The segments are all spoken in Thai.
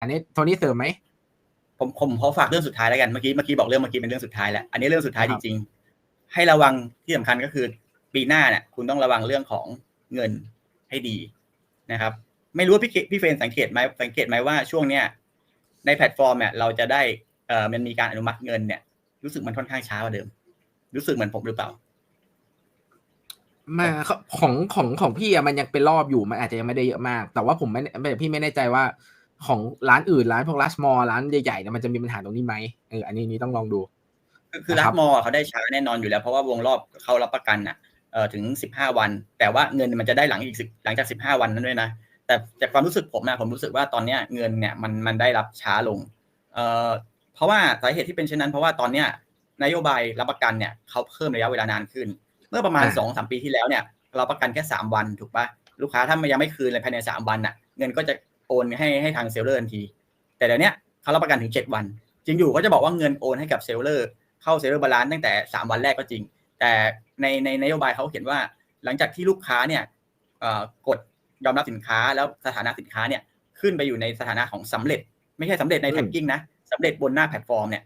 อันนี้โทนี่เสริมไหมผมผมขอฝากเรื่องสุดท้ายแล้วกันเมื่อกี้เมื่อกี้บอกเรื่องเมื่อกี้เป็นเรื่องสุดท้ายแล้วอันนี้เรื่องสุดท้ายคจรับริง ๆ ให้ระวังที่สำคัญก็คือ ปีหน้าเนี่ยคุณต้องระวังเรื่องของเงินให้ดีนะครับ ไม่รู้ว่าพี่เกพี่เฟรนสังเกตไหมสังเกตไหมว่าช่วงเนี้ยในแพลตฟอร์มเนี่ยเราจะได้เอ่อมันมีการอนุมัติเงินเนี่ย รู้สึกมันค่อนข้างช้ากว่าเดิม รู้สึกเหมือนผมหรือเปล่ามาของของของพี่อะมันยังเป็นรอบอยู่มันอาจจะยังไม่ได้เยอะมาก แต่ว่าผมไม่ไม่พี่ไม่แน่ใจว่า ของร้านอื่นร้านพวกร้านสมอลร้านใหญ่ๆเนี่ยมันจะมีปัญหาตรงนี้ไหมเอออันนี้นี่ต้องลองดูคือคือนะรัครับฐมอเขาได้ช้าแน่นอนอยู่แล้ว เพราะว่าวงรอบเขารับประกันอะเอ่อถึงสิบห้าวัน แต่ว่าเงินมันจะได้หลังอีกสิหลังจากสิบห้าวันนั้นด้วยนะแต่จากความรู้สึกผมนะผมรู้สึกว่าตอนเนี้ยเงินเนี่ยมันมันได้รับช้าลงเอ่อเพราะว่าสาเหตุที่เป็นเช่นนั้น เพราะว่าตอนเนี้ยนโยบายรับประกันเนี่ยเขาเพิ่มระยะเวลานานขึ้น เมื่อประมาณอ่าสองสามปีที่แล้วเนี่ยเราประกันแค่สามวันถูกปะลูกค้าถ้ามันยังไม่คืนเลยภายในสามวันน่ะ เงินก็จะ โอนให้ให้ทางเซลเลอร์ทันที แต่เดี๋ยวเนี้ยเขารับประกันถึงเจ็ดวัน จริงอยู่ก็จะบอกว่าเงินโอนให้กับเซลเลอร์เข้าเซลล์บาลานซ์ตั้งแต่ 3 วันแรกก็จริง แต่ในในนโยบายเขาเขียนว่า หลังจากที่ลูกค้าเนี่ยเอ่อกดยอมรับสินค้าแล้วสถานะสินค้าเนี่ยขึ้นไปอยู่ในสถานะของสำเร็จ ไม่ใช่สำเร็จในอืมแท็กกิ้งนะสำเร็จบนหน้าแพลตฟอร์มเนี่ย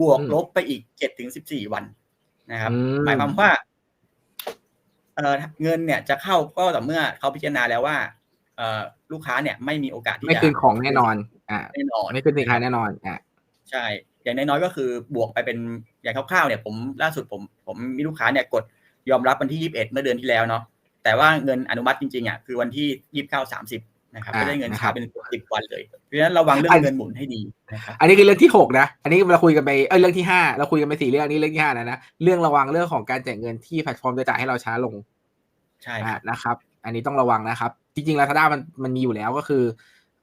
บวกอืมลบไปอีก7ถึง14วันนะครับอืมหมายความว่าเอ่อเงินเนี่ยจะเข้าก็ต่อเมื่อเขาพิจารณาแล้วว่าเอ่อ ลูกค้าเนี่ยไม่มีโอกาสที่ไม่จะคืนของแน่นอนอ่าแน่นอนไม่คืนสินค้าแน่นอนอ่าใช่ อย่างน้อยๆก็คือบวกไปเป็นอย่างคร่าวๆเนี่ยผมล่าสุดผมผมมีลูกค้าเนี่ยกดยอมรับวันที่21เมื่อเดือนที่แล้วเนาะแต่ว่าเงินอนุมัติจริงๆอะคือวันที่29 30นะครับอ่าไม่ได้เงินนะคช้ารับเป็นสิบวันเลยเพราะฉะนั้นระวังเรื่องเงินหมุนให้ดีนะครับอันนี้คือเรื่องที่หกนะอันนี้เราคุยกันไปเอ้ยเรื่องที่ห้าเราคุยกันไปสี่เรื่องนี้เรื่องที่ห้านะนะเรื่องระวังเรื่องของการแจกเงินที่แพลตฟอร์มจะจ่ายให้เราช้าลง ใช่คอ่ารับนะครับ อันนี้ต้องระวังนะครับ จริงๆ Lazada มันมันมีอยู่แล้วก็คือ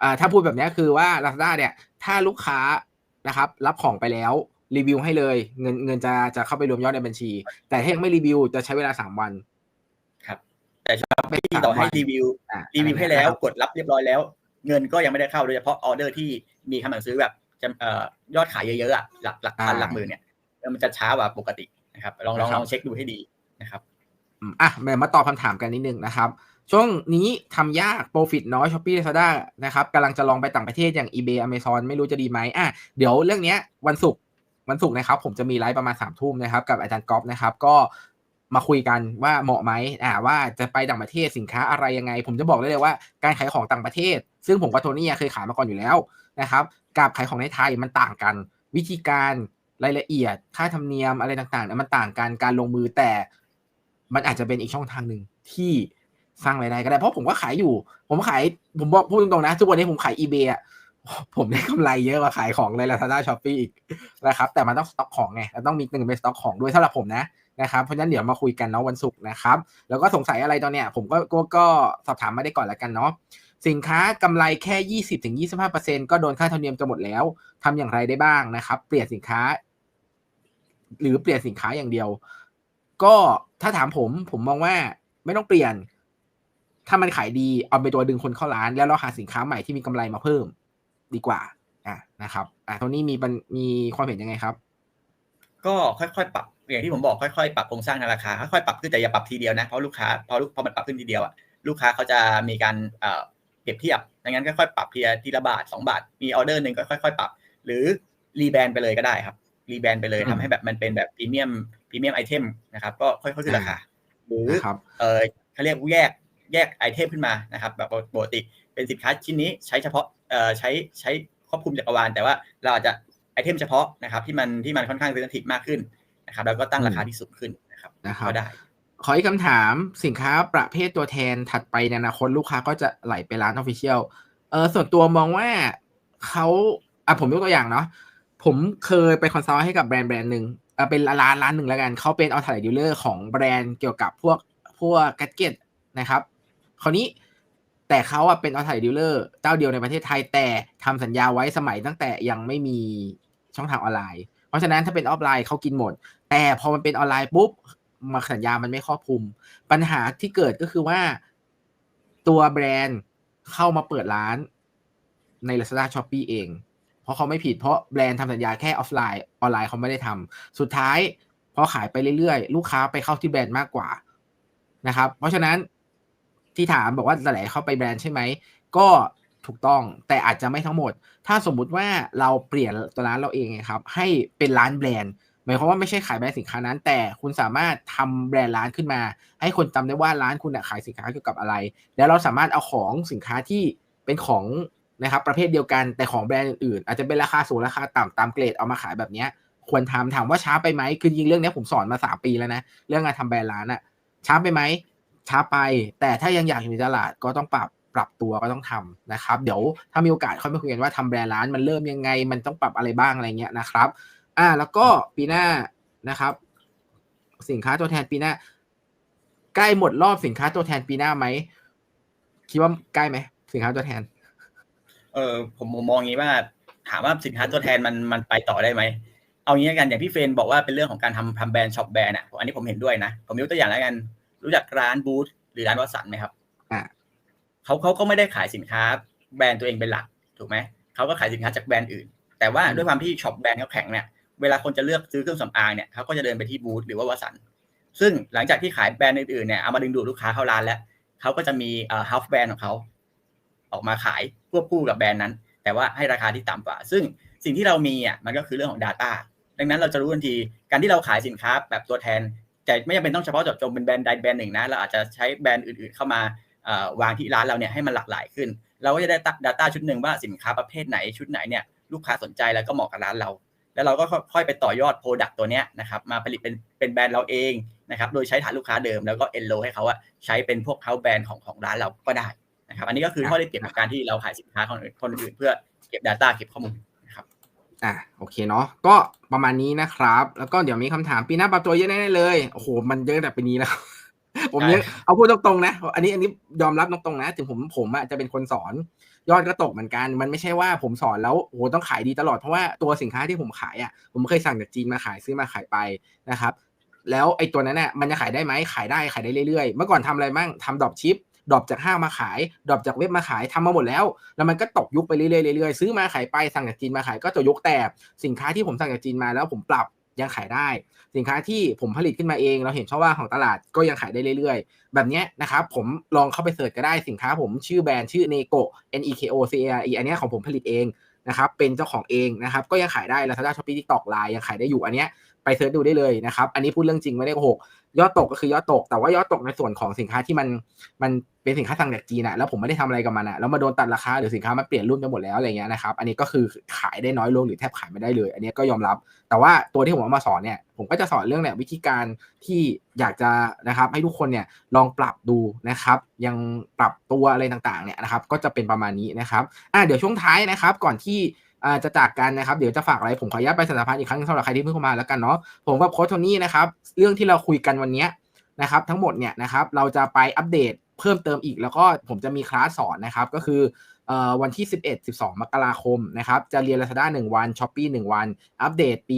อ่าถ้าพูดแบบนี้คือว่า Lazada เนี่ยถ้าลูกค้านะครับรับของไปแล้วรีวิวให้เลย เงินเงินจะจะเข้าไปรวมยอดในบัญชี แต่ถ้ายังไม่รีวิวจะใช้เวลาสามวัน ครับ แต่ชอบที่ต่อให้รีวิวอ่ารีวิวให้แล้วนะครับกดรับเรียบร้อยแล้ว เงินก็ยังไม่ได้เข้าโดยเฉพาะออเดอร์ที่มีคำสั่งซื้อแบบจะเอ่อยอดขายเยอะๆอะหลักหลักพันอ่าหลักหมื่นเนี่ยมันจะช้ากว่าปกตินะครับ ลองลองนะครับลองเช็คดูให้ดีนะครับอืมอะมามาตอบคำถามกันนิดนึงนะครับ ช่วงนี้ทำยาก profit น้อย Shopee Lazada นะครับกำลังจะลองไปต่างประเทศอย่าง eBay Amazon ไม่รู้จะดีไหมอะเดี๋ยวเรื่องนี้วันศุกร์วันศุกร์นะครับ ผมจะมีไลฟ์ประมาณสามทุ่มนะครับกับอาจารย์ก๊อฟนะครับก็มาคุยกันว่าเหมาะไหมอ่าว่าจะไปต่างประเทศสินค้าอะไรยังไง ผมจะบอกได้เลยว่าการขายของต่างประเทศ ซึ่งผมกับโทนี่เคยขายมาก่อนอยู่แล้วนะครับกับขายของในไทยมันต่างกัน วิธีการรายละเอียด ค่าธรรมเนียมอะไรต่างๆมันต่างกันการลงมือแต่มันอาจจะเป็นอีกช่องทางหนึ่งที่ สร้างรายได้ก็ได้เพราะผมก็ขายอยู่ ผมขายผมบอกพูดตรงๆนะทุกวันนี้ผมขาย eBay อะผมได้กำไรเยอะกว่าขายของใน Lazada Shopee อีกนะครับ แต่มันต้องสต็อกของไงแล้วต้องมีหนึ่งเป็นสต็อกของด้วยสำหรับผมนะนะครับเพราะฉะนั้นเดี๋ยวมาคุยกันเนาะวันศุกร์นะครับ แล้วก็สงสัยอะไรตอนเนี้ยผมก็ก็ก็สอบถามมาได้ก่อนละกันเนาะสินค้ากำไรแค่ 20-25%ก็โดนค่าธรรมเนียมจะหมดแล้วทำอย่างไรได้บ้างนะครับ เปลี่ยนสินค้า หรือเปลี่ยนสินค้าอย่างเดียว ก็ถ้าถามผมผมมองว่าไม่ต้องเปลี่ยน ถ้ามันขายดีเอาไปนตัวดึงคนเข้าร้าน แล้วเราหาสินค้าใหม่ที่มีกำไรมาเพิ่มดีกว่าอะนะครับอะตรงนี้มีปัญมีความเห็นยังไงครับ ก็ค่อยๆปรับอย่างที่ผมบอกค่อยๆปรับโครงสร้างในราคาค่อยๆปรับขึ้นแต่อย่าปรับทีเดียวนะเพราะลูกค้าพอลูกพอมันปรับขึ้นทีเดียวอะลูกค้าเขาจะมีการเอ่อเปรียบเทียบดังนั้นค่อยๆปรับทีละทีละบาทสองบาทมีออเดอร์หนึ่งก็ค่อยๆปรับ หรือรีแบรนด์ไปเลยก็ได้ครับรีแบรนด์ไปเลยอืมทำให้แบบมันเป็นแบบพรีเมียมพรีเมียมไอเทมนะครับก็ค่อยๆขึ้นราคาหรือนะครับเออเขาเรียกแยก แยกไอเทมขึ้นมานะครับแบบปกติเป็นสินค้าชิ้นนี้ใช้เฉพาะเอ่อใช้ใช้ครอบคลุมจักรวาลแต่ว่าเราอาจจะไอเทมเฉพาะนะครับที่มันที่มันค่อนข้างเซนซิทีฟมากขึ้นนะครับแล้วก็ตั้งราคาที่สูงขึ้นนะครับนะครับก็ได้ขออีกคำถามสินค้าประเภทตัวแทนถัดไปในอนาคตลูกค้าก็จะไหลไปร้านออฟฟิเชียลเออส่วนตัวมองว่าเขาอะผมยกตัวอย่างเนาะผมเคยไปคอนซัลท์ให้กับแบรนด์แบรนด์หนึ่งเออเป็นร้านร้านหนึ่งแล้วกันเขาเป็นออท i ดีลเลอร์ของแบรนด์เกี่ยวกับพวกพวกแกดเก็ตนะครับ คราวนี้แต่เขาอะเป็นออท i ดีลเลอร์เจ้าเดียวในประเทศไทยแต่ทำสัญญาไว้สมัยตั้งแต่ยังไม่มีช่องทางออนไลน์ เพราะฉะนั้นถ้าเป็นออฟไลน์เขากินหมด แต่พอมันเป็นออนไลน์ปุ๊บมาสัญญามันไม่ครอบคลุม ปัญหาที่เกิดก็คือว่าตัวแบรนด์เข้ามาเปิดร้านใน Lazada Shopee เอง เพราะเขาไม่ผิดเพราะแบรนด์ทำสัญญาแค่ออฟไลน์ออนไลน์เขาไม่ได้ทำสุดท้ายพอขายไปเรื่อยๆ ลูกค้าไปเข้าที่แบรนด์มากกว่านะครับ เพราะฉะนั้น ที่ถามบอกว่าจะไหลเข้าไปแบรนด์ใช่ไหม ก็ถูกต้องแต่อาจจะไม่ทั้งหมด ถ้าสมมุติว่าเราเปลี่ยนตัวร้านเราเองครับให้เป็นร้านแบรนด์หมายความว่าไม่ใช่ขายแบรนด์สินค้านั้น แต่คุณสามารถทำแบรนด์ร้านขึ้นมา ให้คนจำได้ว่าร้านคุณขายสินค้าเกี่ยวกับอะไร แล้วเราสามารถเอาของสินค้าที่เป็นของนะครับประเภทเดียวกันแต่ของแบรนด์อื่นอาจจะเป็นราคาสูงราคาต่ำตามเกรดเอามาขายแบบนี้ควรทำถามว่าช้าไปไหมคือจริงเรื่องนี้ผมสอนมาสามปีแล้วนะเรื่องการทำแบรนด์ร้านอะช้าไปไหม ช้าไป แต่ถ้ายังอยากอยู่ในตลาดก็ต้องปรับปรับตัวก็ต้องทำนะครับ เดี๋ยวถ้ามีโอกาสค่อยมาคุยกันว่าทำแบรนด์ร้านมันเริ่มยังไง มันต้องปรับอะไรบ้างอะไรเงี้ยนะครับ อ่าแล้วก็ปีหน้านะครับ สินค้าตัวแทนปีหน้า ใกล้หมดรอบสินค้าตัวแทนปีหน้าไหมคิดว่าใกล้ไหมสินค้าตัวแทน เออผมผมมองงี้ว่า ถามว่าสินค้าตัวแทนมันมันไปต่อได้ไหมเอางี้กันอย่างพี่เฟนบอกว่าเป็นเรื่องของการทำทำแบรนด์ช็อปแบรนด์อะอันนี้ผมเห็นด้วยนะผมยกตัวอย่างแล้วกัน รู้จักร้านบูธหรือร้านวัสันไหมครับอ่าเขาเขาก็ไม่ได้ขายสินค้าแบรนด์ตัวเองเป็นหลักถูกไหมเขาก็ขายสินค้าจากแบรนด์อื่น แต่ว่าด้วยความที่ช็อปแบรนด์เขาแข็งเนี่ยเวลาคนจะเลือกซื้อเครื่องสำอางเนี่ยเขาก็จะเดินไปที่บูธหรือว่าวัสันซึ่งหลังจากที่ขายแบรนด์อื่นๆเนี่ยเอามาดึงดูดลูกค้าเข้าร้านแล้วเขาก็จะมีเอ่อ house แบรนด์ของเขาออกมาขายควบคู่กับแบรนด์นั้น แต่ว่าให้ราคาที่ต่ำกว่า ซึ่งสิ่งที่เรามีอะมันก็คือเรื่องของ Data ดังนั้นเราจะรู้ทันทีการที่เราขายสินค้าแบบตัวแทน แต่ไม่จำเป็นต้องเฉพาะเจาะจงเป็นแบรนด์ใดแบรนด์หนึ่งนะเราอาจจะใช้แบรนด์อื่นๆเข้ามาวางที่ร้านเราเนี่ยให้มันหลากหลายขึ้น เราก็จะได้ Data ชุดหนึ่งว่าสินค้าประเภทไหนชุดไหนเนี่ยลูกค้าสนใจแล้วก็เหมาะกับร้านเรา แล้วเราก็ค่อยๆไปต่อยอดโปรดักต์ตัวเนี้ยนะครับมาผลิตเป็นเป็นแบรนด์เราเองนะครับโดยใช้ฐานลูกค้าเดิมแล้วก็เอนโลให้เขาอะใช้เป็นพวกเฮาแบรนด์ของของร้านเราก็ได้นะครับอันนี้ก็คือข้อได้เปรียบของการที่เราขายสินค้าของคนอื่นเพื่อเก็บ Data เก็บข้อมูลนะครับ อะโอเคเนาะก็ประมาณนี้นะครับ แล้วก็เดี๋ยวมีคำถามปีหน้าปรับตัวเยอะแน่ๆเลยโอ้โหมันเยอะแต่ปีนี้แล้ว ผมเนี่ยเอาพูดตรงๆนะ อันนี้อันนี้ยอมรับตรงๆนะ ถึงผมผมอะจะเป็นคนสอน ยอดก็ตกเหมือนกัน มันไม่ใช่ว่าผมสอนแล้วโอ้โหต้องขายดีตลอดเพราะว่าตัวสินค้าที่ผมขายอะผมเคยสั่งจากจีนมาขายซื้อมาขายไปนะครับ แล้วไอ้ตัวนั้นน่ะมันจะขายได้ไหมขายได้ขายได้เรื่อยๆ เมื่อก่อนทำอะไรบ้างทำดรอปชิป ดรอปจากห้างมาขายดรอปจากเว็บมาขายทำมาหมดแล้ว แล้วมันก็ตกยุคไปเรื่อยๆเรื่อยๆซื้อมาขายไปสั่งจากจีนมาขายก็จะยุคแต่สินค้าที่ผมสั่งจากจีนมาแล้วผมปรับยังขายได้ สินค้าที่ผมผลิตขึ้นมาเอง เราเห็นช่องว่างของตลาดก็ยังขายได้เรื่อยๆ แบบนี้นะครับผมลองเข้าไปเสิร์ชก็ได้สินค้าผมชื่อแบรนด์ชื่อ Neko N E K O C A R E อันนี้ของผมผลิตเองนะครับเป็นเจ้าของเองนะครับก็ยังขายได้ Lazada Shopee TikTok Line ยังขายได้อยู่อันเนี้ย ไปเสิร์ชดูได้เลยนะครับ อันนี้พูดเรื่องจริงไม่ได้โกหกยอดตกก็คือยอดตก แต่ว่ายอดตกในส่วนของสินค้าที่มันมันเป็นสินค้าสั่งจากจีนอะแล้วผมไม่ได้ทำอะไรกับมันอะแล้วมาโดนตัดราคาหรือสินค้ามันเปลี่ยนรุ่นไปหมดแล้วอะไรเงี้ยนะครับ อันนี้ก็คือขายได้น้อยลงหรือแทบขายไม่ได้เลย อันนี้ก็ยอมรับ แต่ว่าตัวที่ผมเอามาสอนเนี่ย ผมก็จะสอนเรื่องเนี่ยวิธีการที่อยากจะนะครับให้ทุกคนเนี่ยลองปรับดูนะครับ ยังปรับตัวอะไรต่างๆเนี่ยนะครับ ก็จะเป็นประมาณนี้นะครับ อะเดี๋ยวช่วงท้ายนะครับ ก่อนที่ จะจากกันนะครับ เดี๋ยวจะฝากอะไรผมขออนุญาตไปสัมภาษณ์อีกครั้งสำหรับใครที่เพิ่งเข้ามาแล้วกันเนาะผมกับโค้ชโทนี่นะครับ เรื่องที่เราคุยกันวันนี้นะครับทั้งหมดเนี่ยนะครับเราจะไปอัปเดตเพิ่มเติมอีก แล้วก็ผมจะมีคลาสสอนนะครับก็คือเอ่อวันที่ 11 12 มกราคมนะครับจะเรียน Lazada 1 วัน s h อ p e e 1 วัน อัปเดตปี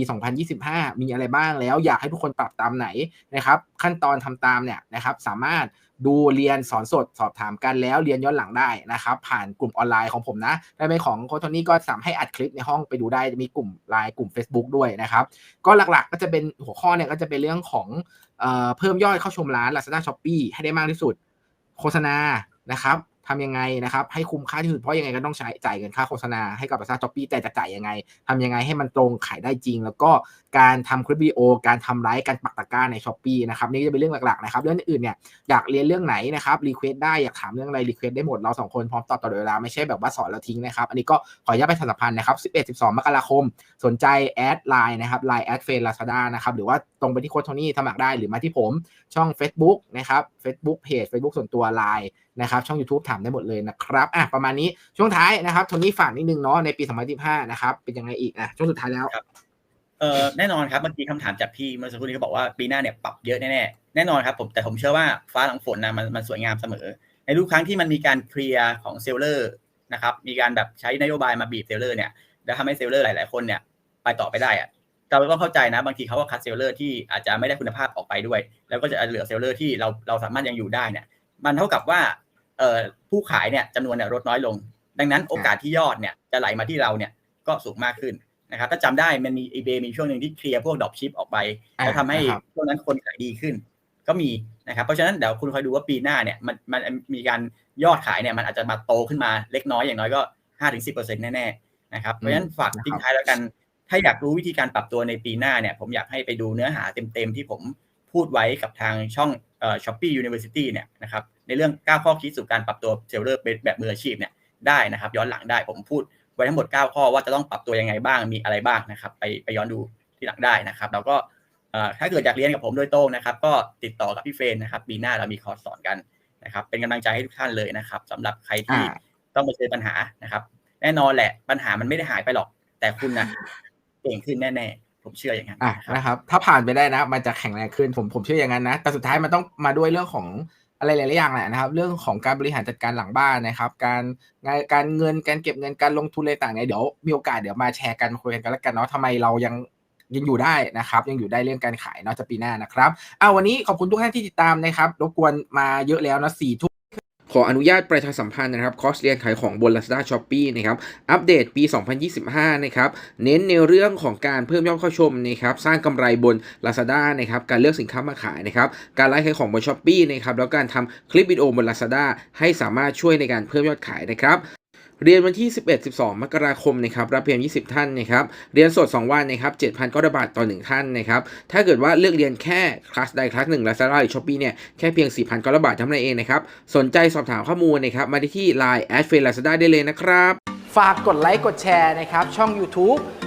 2025 มีอะไรบ้างแล้วอยากให้ทุกคนปรับตามไหนนะครับขั้นตอนทำตามเนี่ยนะครับสามารถ ดูเรียนสอนสดสอบถามกันแล้วเรียนย้อนหลังได้นะครับ ผ่านกลุ่มออนไลน์ของผมนะถ้ไหมของโค้ชโทนี่ก็สามารถให้อัดคลิปในห้องไปดูได้มีกลุ่มไลน์กลุ่ม Facebook ด้วยนะครับ ก็หลักๆก็จะเป็นหัวข้อเนี่ยก็จะเป็นเรื่องของเออเพิ่มยอดเข้าชมร้าน Lazada Shopee ให้ได้มากที่สุด โฆษณานะครับ ทำยังไงนะครับให้คุ้มค่าที่สุดเพราะยังไงก็ต้องใช้จ่ายเงินค่าโฆษณาให้กับประชาชนปีแต่จะจ่ายยังไงทำยังไงให้มันตรงขายได้จริง แล้วก็การทำคลิปวิดีโอ การทำไลฟ์การปักตะกร้าในช้อปปีนะครับนี่จะเป็นเรื่องหลักๆนะครับเรื่องอื่นเนี่ยอยากเรียนเรื่องไหนนะครับรีเควสได้อยากถามเรื่องอะไรรีเควสได้หมดเราสองคนพร้อมตอบตลอดเวลาไม่ใช่แบบว่าสอนแล้วทิ้งนะครับอันนี้ก็ขออนุญาตไปสัมพันธ์นะครับ11 12มกราคม สนใจแอดไลน์นะครับไลน์แอดเฟรนลาซาด้านะครับหรือว่าตรงไปที่โค้ชโทนี่สมัครได้หรือมาที่ผมช่อง Facebook นะครับ Facebook Page Facebook ส่วนตัวไล นะครับช่อง YouTube ถามได้หมดเลยนะครับอะประมาณนี้ช่วงท้ายนะครับโทนี่ฝากนิดนึงเนาะในปี 2025นะครับเป็นยังไงอีกอะช่วงสุดท้ายแล้วเออแน่นอนครับเมื่อกี้คำถามจากพี่เมื่อสักครู่นี้เขาบอกว่าปีหน้าเนี่ยปรับเยอะแน่ๆแน่นอนครับผมแต่ผมเชื่อว่าฟ้าหลังฝนนะมันมันสวยงามเสมอ ในทุกครั้งที่มันมีการเคลียร์ของเซลเลอร์นะครับมีการแบบใช้นโยบายมาบีบเซลเลอร์เนี่ยแล้วทำให้เซลเลอร์หลาย ๆ คนเนี่ยไปต่อไปได้อะเราต้องเข้าใจนะบางทีเขาก็คัดเซลเลอร์ที่อาจจะไม่ได้คุณภาพออกไปด้วย แล้วก็จะเหลือเซลเลอร์ที่เราเราสามารถยังอยู่ได้เนี่ยมันเท่ากับว่า ผู้ขายเนี่ยจำนวนเนี่ยลดน้อยลง ดังนั้นโอกาสที่ยอดเนี่ยจะไหลมาที่เราเนี่ยก็สูงมากขึ้นนะครับถ้าจำได้มันมี eBay มีช่วงหนึ่งที่เคลียร์พวกดรอปชิปออกไปอ่าแล้วทำให้นะครับช่วงนั้นคนขายดีขึ้น ก็มีนะครับเพราะฉะนั้นเดี๋ยวคุณคอยดูว่าปีหน้าเนี่ยมันมันมีการยอดขายเนี่ยมันอาจจะมาโตขึ้นมาเล็กน้อยอย่างน้อยก็ห้าถึงสิบเปอร์เซ็นต์แน่ๆนะครับเพราะฉะนั้นฝากทิ้งท้ายแล้วกัน ถ้าอยากรู้วิธีการปรับตัวในปีหน้าเนี่ยผมอยากให้ไปดูเนื้อหาเต็มๆที่ผมพูดไว้กับทางช่องเอ่อ Shopee University เนี่ยนะครับ ในเรื่อง9ข้อคิดสู่การปรับตัวเซลเลอร์แบบมืออาชีพเนี่ยได้นะครับ ย้อนหลังได้ผมพูดไว้ทั้งหมด 9 ข้อว่าจะต้องปรับตัวยังไงบ้างมีอะไรบ้างนะครับ ไปไปย้อนดูที่หลังได้นะครับ แล้วก็ถ้าเกิดอยากเรียนกับผมโดยตรงนะครับ ก็ติดต่อกับพี่เฟรนนะครับปีหน้าเรามีคอร์สสอนกันนะครับ เป็นกำลังใจให้ทุกท่านเลยนะครับสำหรับใครที่ต้องมาเจอปัญหานะครับ แน่นอนแหละปัญหามันไม่ได้หายไปหรอก แต่คุณนะเก่งขึ้นแน่ๆผมเชื่ออย่างนั้นะนะครับนะครับ ถ้าผ่านไปได้นะ มันจะแข็งแรงขึ้นผมผมเชื่ออย่างนั้นนะแต่สุดท้ายมันต้องมาด้วยเรื่องของ อะไรหลายๆอย่างแหละนะครับ เรื่องของการบริหารจัดการหลังบ้านนะครับ การงานการเงินการเก็บเงินการลงทุนอะไรต่างเนี่ยเดี๋ยวมีโอกาสเดี๋ยวมาแชร์กันคุยกันแล้วกันเนาะทำไมเรายังยังอยู่ได้นะครับ ยังอยู่ได้เรื่องการขายเนาะจะปีหน้านะครับเอาวันนี้ขอบคุณทุกท่านที่ติดตามนะครับรบกวนมาเยอะแล้วนะสี่ทุ่ม ขออนุญาตประชาสัมพันธ์นะครับคอร์สเรียนขายของบน Lazada Shopee นะครับ อัปเดตปี 2025 นะครับ เน้นในเรื่องของการเพิ่มยอดเข้าชมนะครับ สร้างกำไรบน Lazada นะครับ การเลือกสินค้ามาขายนะครับ การไลฟ์ขายของบน Shopee นะครับ แล้วการทำคลิปวิดีโอบน Lazada ให้สามารถช่วยในการเพิ่มยอดขายนะครับ เรียนวันที่ 11-12 มกราคมนะครับรับเพียง 20 ท่านนะครับเรียนสด 2 วันนะครับ7,900บาทต่อ 1 ท่านนะครับถ้าเกิดว่าเลือกเรียนแค่คลาสใดคลาสหนึ่งลาซาล่าหรือช้อปปี้เนี่ยแค่เพียง4,900บาทเท่านั้นเองนะครับสนใจสอบถามข้อมูลนะครับมาที่ที่ Line แอดเฟร Lazada ได้เลยนะครับ ฝากกดไลค์กดแชร์นะครับช่อง YouTube